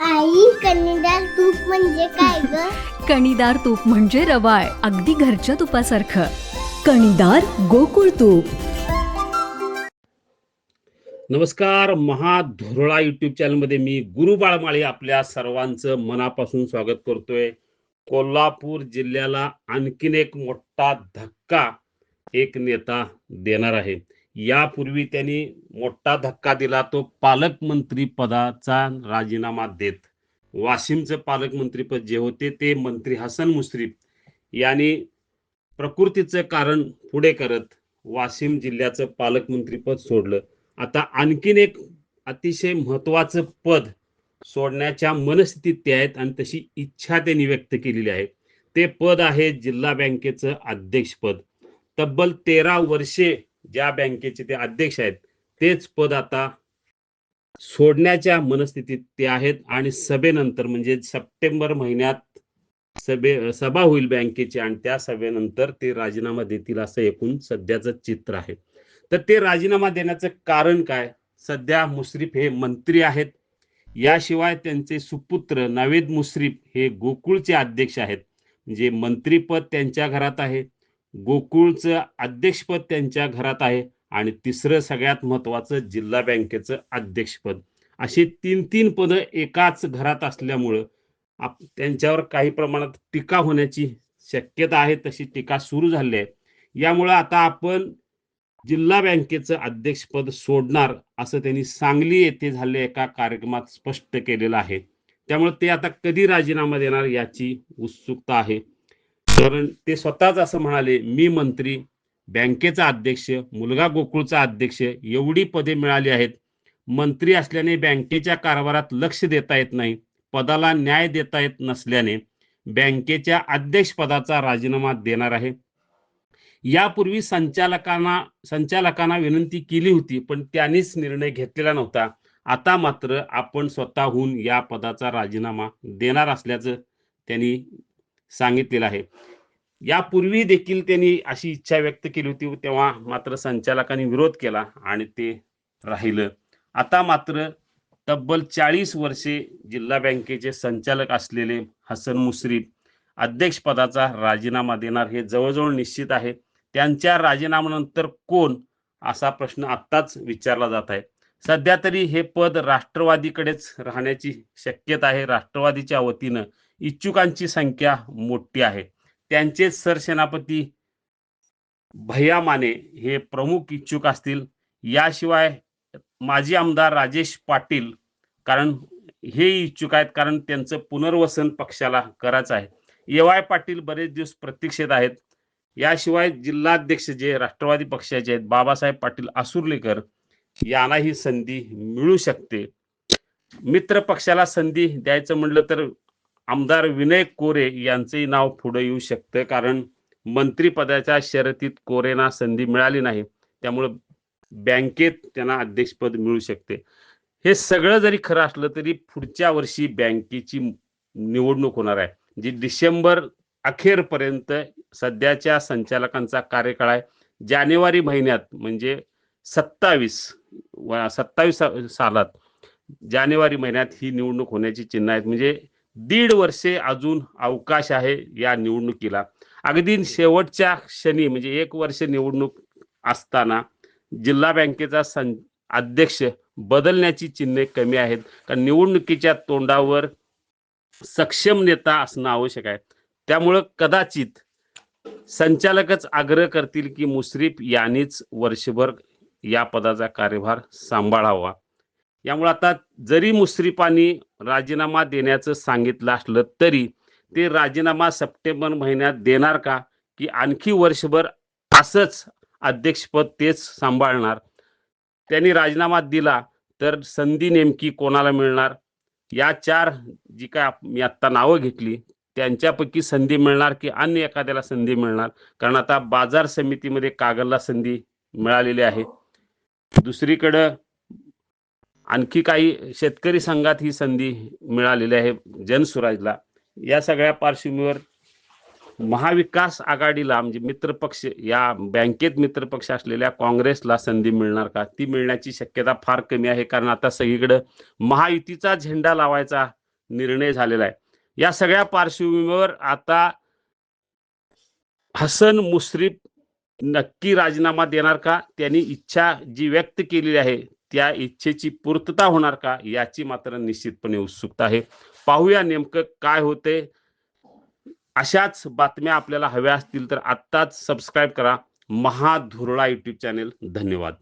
आई कन्नडार तूप म्हणजे काय ग? कणीदार तूप म्हणजे रवाळ अगदी घरच्या तुपासारखं. कणीदार गोकुळ तूप. नमस्कार महाधुरळा युट्यूब चॅनलमध्ये मी गुरु बाळमाळी आपल्या सर्वांचं मनापासून स्वागत करतोय. कोल्हापूर जिल्ह्याला आणखीन एक मोठा धक्का एक नेता देणार आहे. यापूर्वी त्यांनी मोठा धक्का दिला तो पालकमंत्री पदाचा राजीनामा देत. वाशिमचं पालकमंत्रीपद जे होते ते मंत्री हसन मुश्रीफ यांनी प्रकृतीचं कारण पुढे करत वाशिम जिल्ह्याचं पालकमंत्रीपद सोडलं. आता आणखीन एक अतिशय महत्वाचं पद सोडण्याच्या मनस्थितीत ते आहेत आणि तशी इच्छा त्यांनी व्यक्त केलेली आहे. ते पद आहे जिल्हा बँकेचं अध्यक्षपद. तब्बल तेरा वर्षे ज्या बँकेचे ते अध्यक्ष आहेत तेच पद आता सोडण्याच्या मनस्थितीत ते आहेत आणि सभेनंतर म्हणजे सप्टेंबर महिन्यात सभे सभा होईल बँकेची आणि त्या सभेनंतर ते राजीनामा देतील असं एकूण सध्याचं चित्र आहे. तर ते राजीनामा देण्याचं कारण काय? सध्या मुश्रीफ हे मंत्री आहेत. याशिवाय त्यांचे सुपुत्र नवेद मुश्रीफ हे गोकुळचे अध्यक्ष आहेत. म्हणजे मंत्रीपद त्यांच्या घरात आहे. गोकुळचं अध्यक्षपद त्यांच्या घरात आहे आणि तिसरं सगळ्यात महत्वाचं जिल्हा बँकेचं अध्यक्षपद. अशी तीन तीन पदं एकाच घरात असल्यामुळं आप त्यांच्यावर काही प्रमाणात टीका होण्याची शक्यता आहे तशी टीका सुरू झाली आहे. यामुळं आता आपण जिल्हा बँकेचं अध्यक्षपद सोडणार असं त्यांनी सांगली येथे झालेल्या एका कार्यक्रमात स्पष्ट केलेलं आहे. त्यामुळे ते आता कधी राजीनामा देणार याची उत्सुकता आहे. कारण ते स्वतःच असं म्हणाले मी मंत्री बँकेचा अध्यक्ष मुलगा गोकुळचा अध्यक्ष एवढी पदे मिळाली आहेत. मंत्री असल्याने बँकेच्या कारभारात लक्ष देता येत नाही पदाला न्याय देता येत नसल्याने बँकेच्या अध्यक्षपदाचा राजीनामा देणार आहे. यापूर्वी संचालकांना संचालकांना विनंती केली होती पण त्यांनीच निर्णय घेतलेला नव्हता. आता मात्र आपण स्वतःहून या पदाचा राजीनामा देणार असल्याचं त्यांनी सांगितलेलं आहे. यापूर्वी देखील त्यांनी अशी इच्छा व्यक्त केली होती तेव्हा मात्र संचालकांनी विरोध केला आणि ते राहिलं. आता मात्र तब्बल चाळीस वर्षे जिल्हा बँकेचे संचालक असलेले हसन मुश्रीफ अध्यक्षपदाचा राजीनामा देणार हे जवळजवळ निश्चित आहे. त्यांच्या राजीनाम्यानंतर कोण असा प्रश्न आत्ताच विचारला जात आहे. सध्या तरी हे पद राष्ट्रवादीकडेच राहण्याची शक्यता आहे. राष्ट्रवादीच्या वतीनं इच्छुकांची संख्या मोठी आहे. त्यांचेच सरसेनापती भैया माने हे प्रमुख इच्छुक असतील. याशिवाय माजी आमदार राजेश पाटील कारण हे इच्छुक आहेत कारण त्यांचं पुनर्वसन पक्षाला करायचं आहे. ए वाय पाटील बरेच दिवस प्रतीक्षेत आहेत. याशिवाय जिल्हाध्यक्ष जे राष्ट्रवादी पक्षाचे आहेत बाबासाहेब पाटील आसुर्लेकर यांना ही संधी मिळू शकते. मित्र पक्षाला संधी द्यायचं म्हणलं तर आमदार विनय कोरे यांचंही नाव पुढे येऊ शकतं कारण मंत्रिपदाच्या शर्यतीत कोरेना संधी मिळाली नाही. त्यामुळे बँकेत त्यांना अध्यक्षपद मिळू शकते. हे सगळं जरी खरं असलं तरी पुढच्या वर्षी बँकेची निवडणूक होणार आहे जी डिसेंबर अखेरपर्यंत सध्याच्या संचालकांचा कार्यकाळ आहे. जानेवारी महिन्यात म्हणजे सत्तावीस सत्तावीस सालात जानेवारी महिन्यात ही निवडणूक होण्याची चिन्ह आहेत. म्हणजे दीड वर्षे अजून अवकाश आहे या निवडणुकीला. अगदी शेवटच्या क्षणी म्हणजे एक वर्ष निवडणूक असताना जिल्हा बँकेचा सं अध्यक्ष बदलण्याची चिन्हे कमी आहेत. कारण निवडणुकीच्या तोंडावर सक्षम नेता असणं आवश्यक आहे. त्यामुळं कदाचित संचालकच आग्रह करतील की मुश्रीफ यांनीच वर्षभर या पदाचा कार्यभार सांभाळावा. यामुळे आता जरी मुश्रीफांनी राजीनामा देण्याचं सांगितलं असलं तरी ते राजीनामा सप्टेंबर महिन्यात देणार का? की आणखी वर्षभर असंच अध्यक्षपद तेच सांभाळणार? त्यांनी राजीनामा दिला तर संधी नेमकी कोणाला मिळणार? या चार जी काय मी आत्ता नावं घेतली त्यांच्यापैकी संधी मिळणार की अन्य एखाद्याला संधी मिळणार? कारण आता बाजार समितीमध्ये कागलला संधी मिळालेली आहे. दुसरीकडं आणखी काही शेतकरी संघात ही संधी मिळालेली आहे जनसुराजला या सगळ्या पार्श्वभूमीवर महाविकास आघाडीला म्हणजे मित्रपक्ष या बँकेत मित्रपक्ष असलेल्या काँग्रेसला संधी मिळणार का? ती मिळण्याची शक्यता फार कमी आहे कारण आता सगळीकडं महायुतीचा झेंडा लावायचा निर्णय झालेला आहे. या सगळ्या पार्श्वभूमीवर आता हसन मुश्रीफ नक्की राजीनामा देणार का? त्यांनी इच्छा जी व्यक्त केलेली आहे त्या इच्छेची पूर्तता होणार का याची मात्र निश्चितपणे उत्सुकता आहे. पाहूया नेमकं काय होते. अशाच बातम्या आपल्याला हव्या असतील तर आत्ताच सबस्क्राईब करा. महाधुरळा युट्यूब चॅनेल धन्यवाद.